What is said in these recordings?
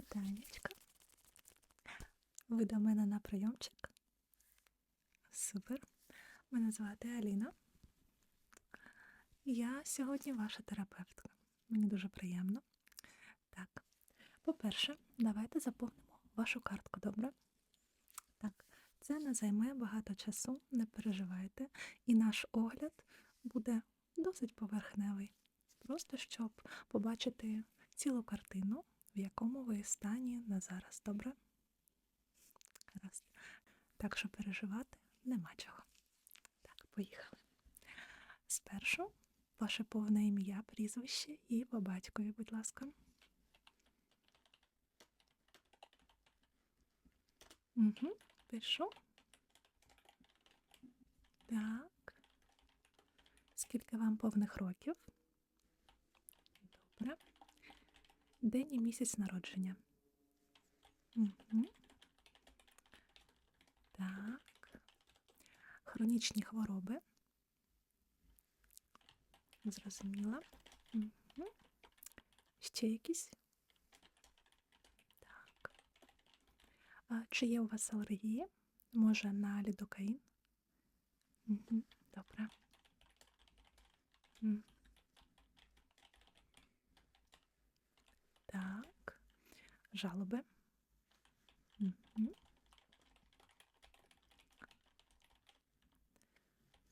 Вітанечка. Ви до мене на прийомчик. Супер. Мене звати Аліна. Я сьогодні ваша терапевтка. Мені дуже приємно. Так, по-перше, давайте заповнимо вашу картку, добре? Так, це не займе багато часу, не переживайте, і наш огляд буде досить поверхневий. Просто щоб побачити цілу картину, в якому ви стані на зараз, добре? Гаразд. Так що переживати нема чого. Так, поїхали. Спершу ваше повне ім'я, прізвище і по батькові, будь ласка. Угу, пишу. Так. Скільки вам повних років? Добре. День і місяць народження. Угу. Так. Хронічні хвороби. Зрозуміла. Угу. Ще якісь? Так. А чи є у вас алергії? Може, на лідокаїн? Угу. Добре. М. Так. Жалоби.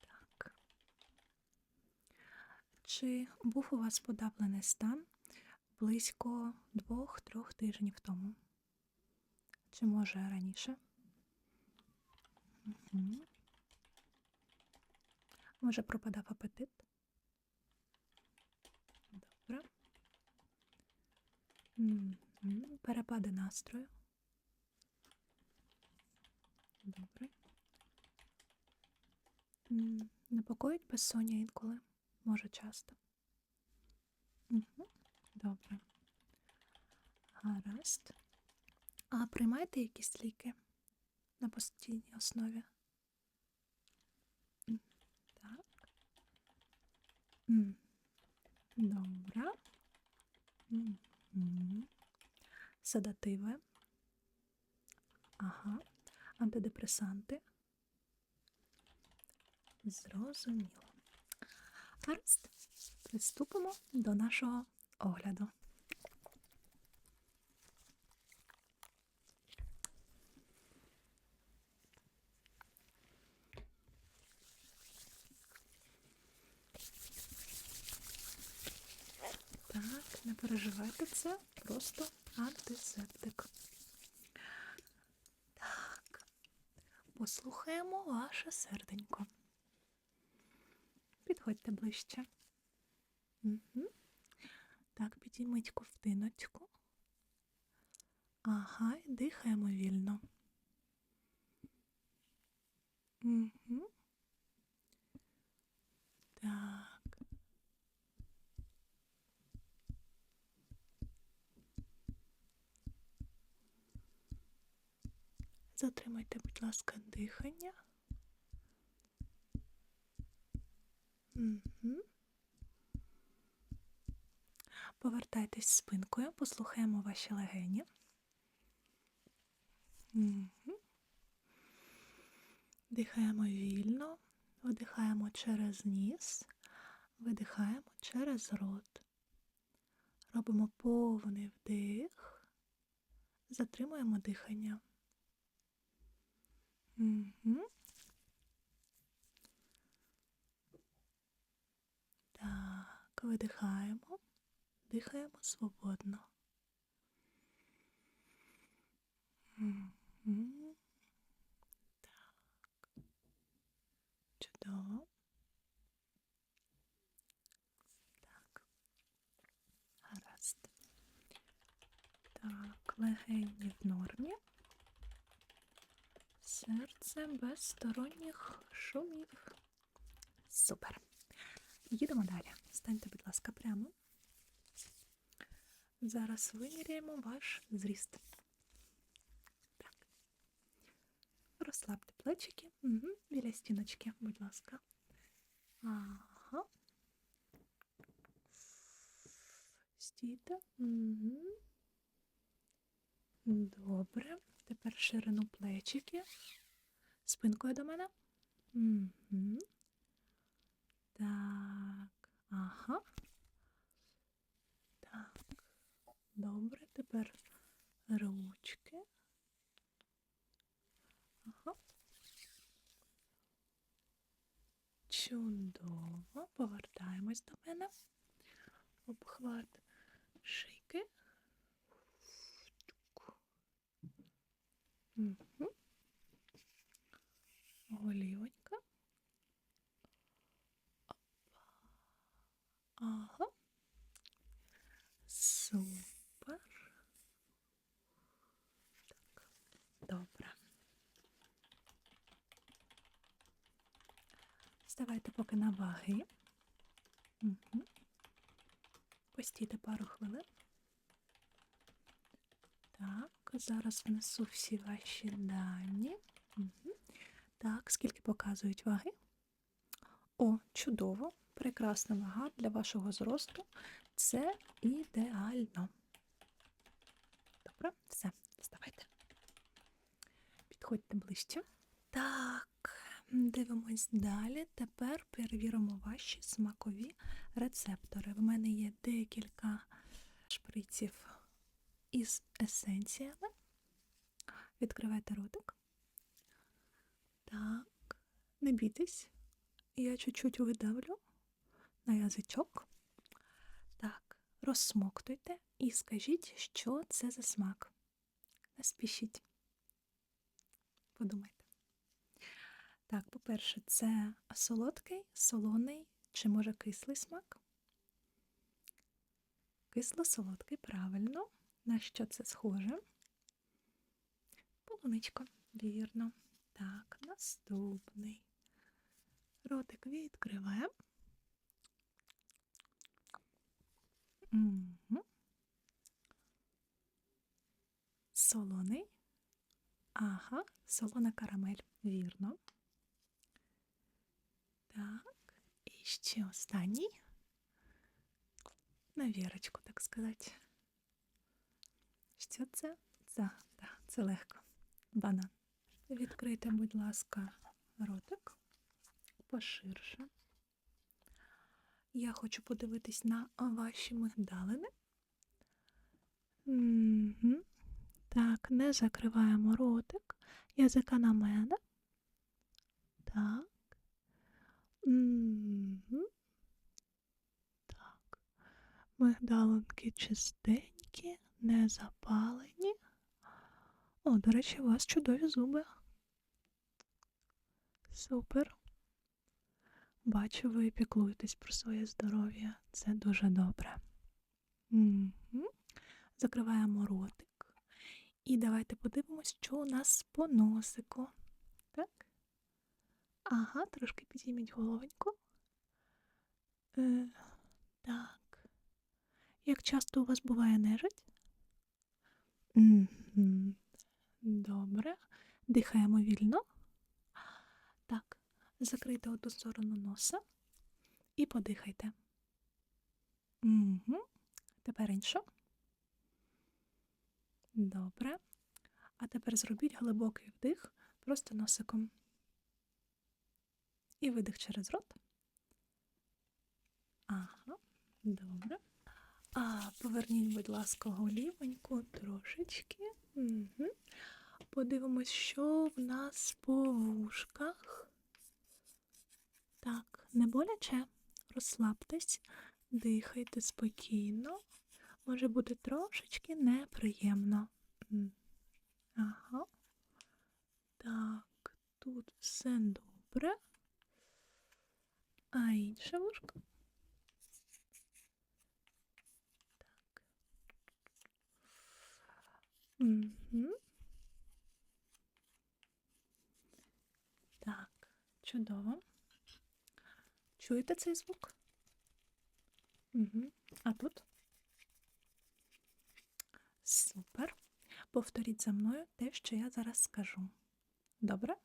Так. Чи був у вас подавлений стан близько двох-трьох тижнів тому? Чи може раніше? Може пропадав апетит? Добре. Мгм. Перепади настрою. Добре. Непокоїть безсоння інколи, може часто. Добре. Гаразд. А приймаєте якісь ліки на постійній основі? Так. Добре. Седативи. Ага. Антидепресанти. Зрозуміло. Гаразд. Приступимо до нашого огляду. Так, не переживайте це, просто антисептик. Так, послухаємо ваше серденько. Підходьте ближче. Угу. Так, підійміть ковтиночку. Ага, і дихаємо вільно. Угу. Так. Затримайте, будь ласка, дихання. Угу. Повертайтесь спинкою, послухаємо ваші легені. Угу. Дихаємо вільно, видихаємо через ніс, видихаємо через рот. Робимо повний вдих, затримуємо дихання. Угу. Так, видихаємо, дихаємо свободно. Так. Чудово. Так. Гаразд. Так, легені в нормі. Серце без сторонніх шумів. Супер. Їдемо далі. Станьте, будь ласка, прямо. Зараз виміряємо ваш зріст. Так. Розслабте плечики. Угу. Біля стіночки, будь ласка. Ага. Стійте. Угу. Добре. Тепер ширину плечики. Спинкою до мене. Так. Ага. Так. Добре. Тепер ручки. Ага. Чудово. Повертаємось до мене. Обхват шийки. Угу. Голівонька. Ага. Супер. Так. Добре. Ставайте поки на ваги. Угу. Постійте пару хвилин. Так, зараз внесу всі ваші дані. Так, скільки показують ваги? О, чудово! Прекрасна вага для вашого зросту. Це ідеально. Добре, все, вставайте. Підходьте ближче. Так, дивимось далі. Тепер перевіримо ваші смакові рецептори. В мене є декілька шприців із есенціями. Відкривайте ротик. Так, не бійтесь. Я чуть-чуть видавлю на язичок. Так, розсмоктуйте і скажіть, що це за смак. Не спішіть. Подумайте. Так, по-перше, це солодкий, солоний чи може кислий смак? Кисло-солодкий, правильно. На що це схоже? Полуничко, вірно. Так, наступний. Ротик відкриваємо. Угу. Солоний. Ага, солона карамель, вірно. Так, і ще останній. На вірочку, так сказати. Що це? Це, так, це легко. Банан. Відкрийте, будь ласка, ротик поширше. Я хочу подивитись на ваші мигдалини. Угу. Так, не закриваємо ротик. Язика на мене. Так. Угу. Так. Мигдалинки чистенькі, не запалені. О, до речі, у вас чудові зуби. Супер. Бачу, ви піклуєтесь про своє здоров'я. Це дуже добре. Угу. Закриваємо ротик. І давайте подивимось, що у нас по носику. Так? Ага, трошки підійміть головоньку. Е, Так. Як часто у вас буває нежить? Угу. Добре. Дихаємо вільно. Так, закрийте одну сторону носа і подихайте. Угу. Тепер іншу. Добре. А тепер зробіть глибокий вдих просто носиком. І видих через рот. Ага, добре. А поверніть, будь ласка, голівоньку трошечки. Угу. Подивимось, що в нас по вушках. Так, не боляче? Розслабтесь, дихайте спокійно. Може бути трошечки неприємно. Ага. Так, тут все добре. А інше вушко. Так, чудово. Чуєте цей звук? Угу. А тут? Супер. Повторіть за мною те, що я зараз скажу. Добре?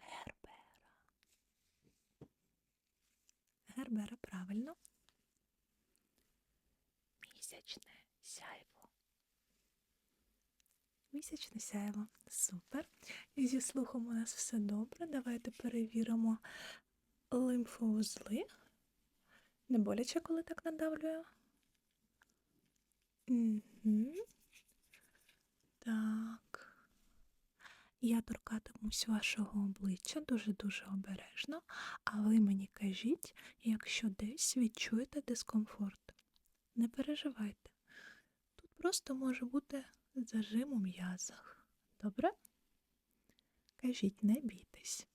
Гербера. Гербера, правильно. Місячне сяйво. Місячне сяйво. Супер. І зі слухом у нас все добре. Давайте перевіримо лимфоузли. Не боляче, коли так надавлюю. Так. Я торкатимусь вашого обличчя дуже-дуже обережно, а ви мені кажіть, якщо десь відчуєте дискомфорт. Не переживайте. Тут просто може бути зажим у м'язах. Добре? Кажіть, не бійтесь.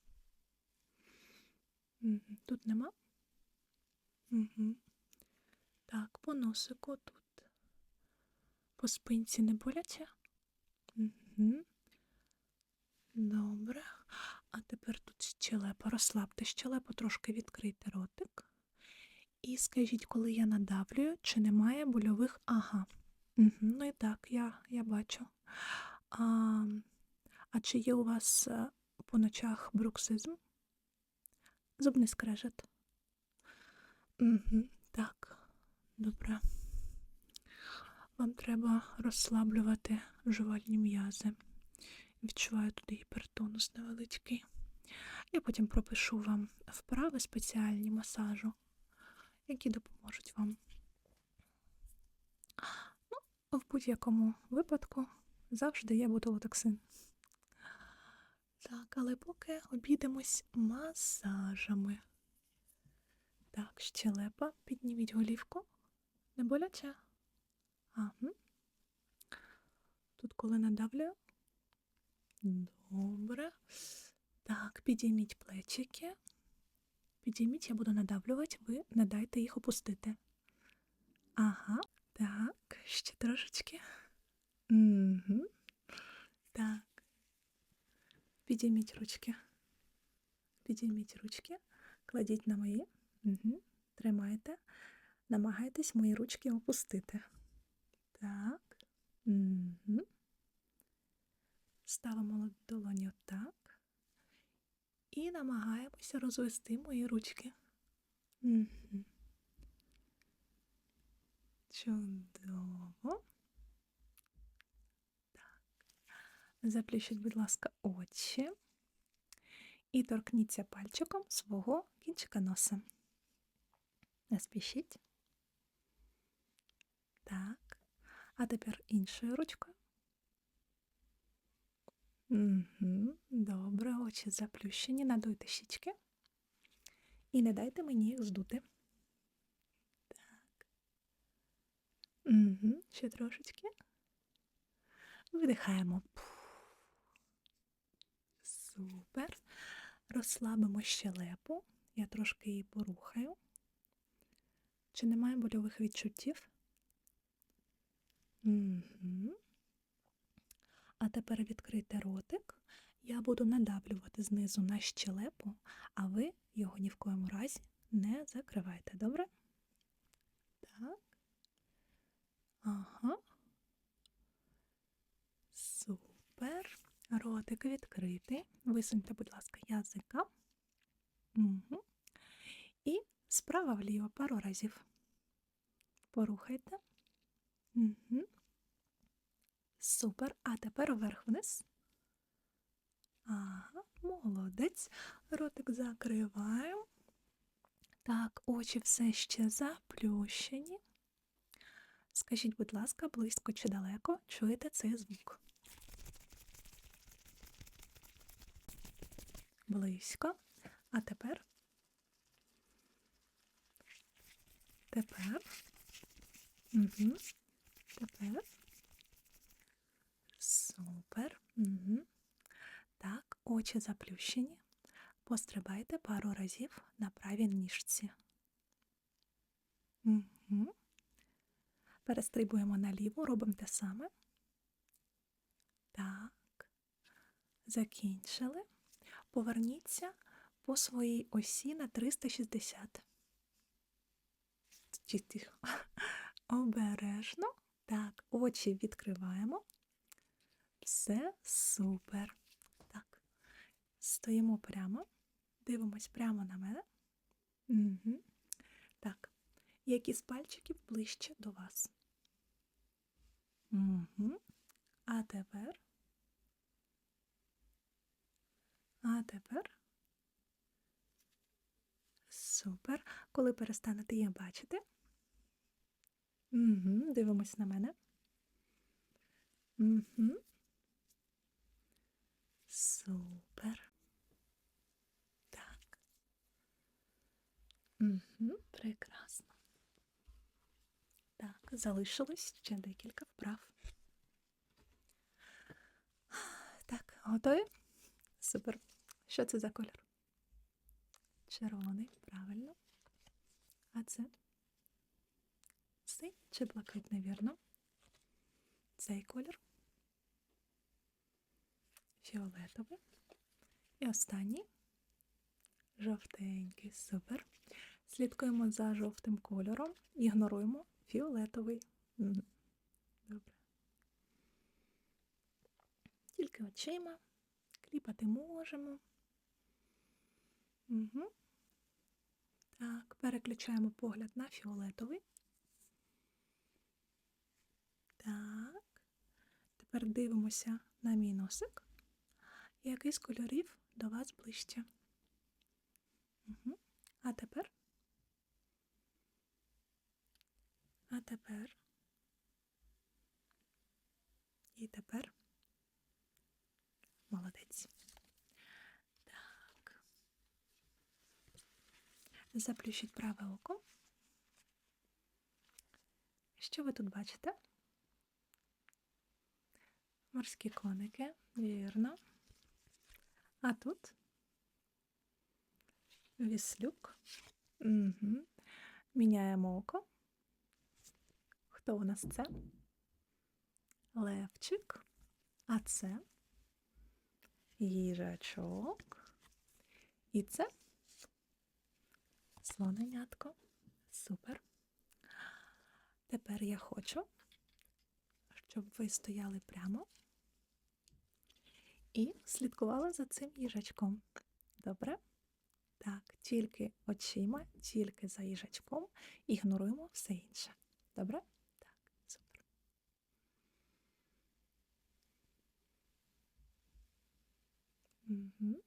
Тут нема? Угу. Так, по носику тут. По спинці не боляче? Угу. Добре. А тепер тут щелепа. Розслабте щелепу, трошки відкрийте ротик. І скажіть, коли я надавлюю, чи немає больових ага. Ну і так, я, я бачу. А, а чи є у вас е, по ночах бруксизм? Зубний скрежет. Угу. Так, добре. Вам треба розслаблювати жувальні м'язи. Відчуваю туди гіпертонус невеличкий. Я потім пропишу вам вправи спеціальні масажу, які допоможуть вам. В будь-якому випадку завжди є ботулотоксин. Так, але поки обійдемось масажами. Так, щелепа, підніміть голівку. Не боляче? Ага. Тут коли надавлюю. Добре. Так, підійміть плечики. Підійміть, я буду надавлювати, ви не дайте їх опустити. Ага, так, ще трошечки. Угу. Так. Підійміть ручки. Підійміть ручки, кладіть на мої. Угу. Тримайте. Намагайтесь мої ручки опустити. Так. Угу. Ставимо долоні отак. І намагаємося розвести мої ручки. Угу. Чудово. Так. Заплющіть, будь ласка, очі. І торкніться пальчиком свого кінчика носа. Не спішіть. Так. А тепер іншою ручкою. Угу. Добре, очі заплющені, надуйте щічки. І не дайте мені їх здути. Угу. Ще трошечки. Видихаємо. Супер. Розслабимо щелепу. Я трошки її порухаю. Чи немає больових відчуттів? Угу. А тепер відкрийте ротик. Я буду надавлювати знизу на щелепу, а ви його ні в коєму разі не закривайте, добре? Так. Ага. Супер. Ротик відкритий. Висуньте, будь ласка, язика. Угу. І справа вліво пару разів. Порухайте. Угу. Супер. А тепер вверх-вниз. Ага, молодець. Ротик закриваємо. Так, очі все ще заплющені. Скажіть, будь ласка, близько чи далеко чуєте цей звук? Близько. А тепер? Тепер. Угу. Тепер. Супер. Угу. Так, очі заплющені. Пострибайте пару разів на правій ніжці. Угу. Перестрибуємо наліво, робимо те саме. Так. Закінчили. Поверніться по своїй осі на 360. Чи тихо. Обережно. Так, очі відкриваємо. Все супер. Так. Стоїмо прямо, дивимось прямо на мене. Угу які з пальчиків ближче до вас. Угу. А тепер. А тепер. Супер. Коли перестанете її бачити. Угу, Дивимось на мене. Угу. Супер. Так. Угу, Прекрасно. Залишилось ще декілька вправ. Так, готові? Супер. Що це за кольор? Червоний, правильно. А це? Синій чи блакитний, вірно? Цей колір. Фіолетовий. І останній. Жовтенький. Супер. Слідкуємо за жовтим кольором. Ігноруємо фіолетовий. Добре. Тільки очима. Кліпати можемо. Угу. Так, переключаємо погляд на фіолетовий. Так. Тепер дивимося на мій носик. Який з кольорів до вас ближче? Угу. А тепер? А тепер? І тепер? Молодець. Так. Заплющіть праве око. Що ви тут бачите? Морські коники, вірно. А тут віслюк. Угу. Міняємо око. Хто у нас це? Левчик. А це їжачок. І це слоненятко. Супер. Тепер я хочу, щоб ви стояли прямо і слідкували за цим їжачком. Добре? Так, тільки очима, тільки за їжачком, ігноруємо все інше. Добре? Так, супер. Так.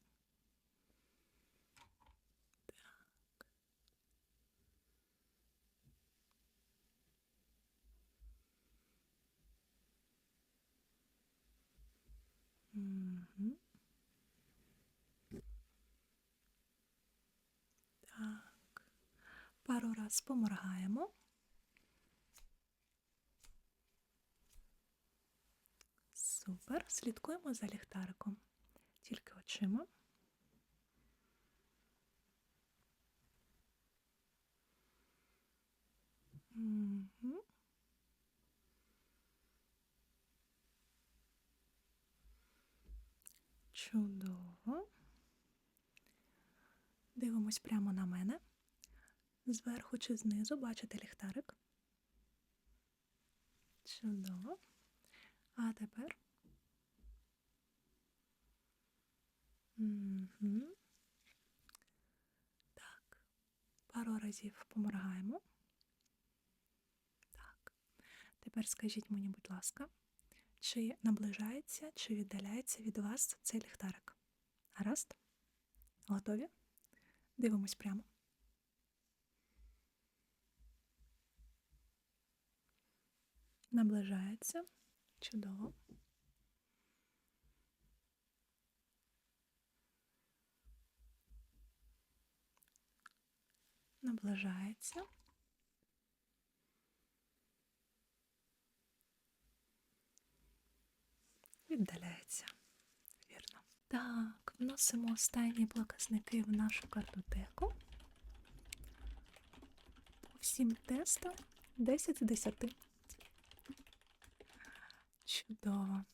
Так. Пару раз поморгаємо. Супер. Слідкуємо за ліхтариком. Угу. Чудово. Дивимось прямо на мене. Зверху чи знизу бачите ліхтарик. Чудово. А тепер. Так. Пару разів поморгаємо. Так. Тепер скажіть мені, будь ласка, чи наближається, чи віддаляється від вас цей ліхтарик? Гаразд? Готові? Дивимось прямо. Наближається. Чудово. Наближається. Віддаляється. Вірно. Так, вносимо останні показники в нашу картотеку. По всім тестам 10 з 10. Чудово.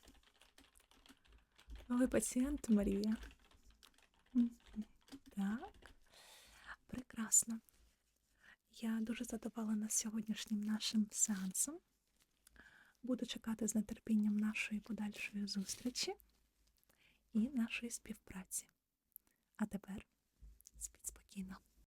Ви пацієнт Марія. Так. Прекрасно. Я дуже задоволена сьогоднішнім нашим сеансом. Буду чекати з нетерпінням нашої подальшої зустрічі і нашої співпраці. А тепер спіть спокійно.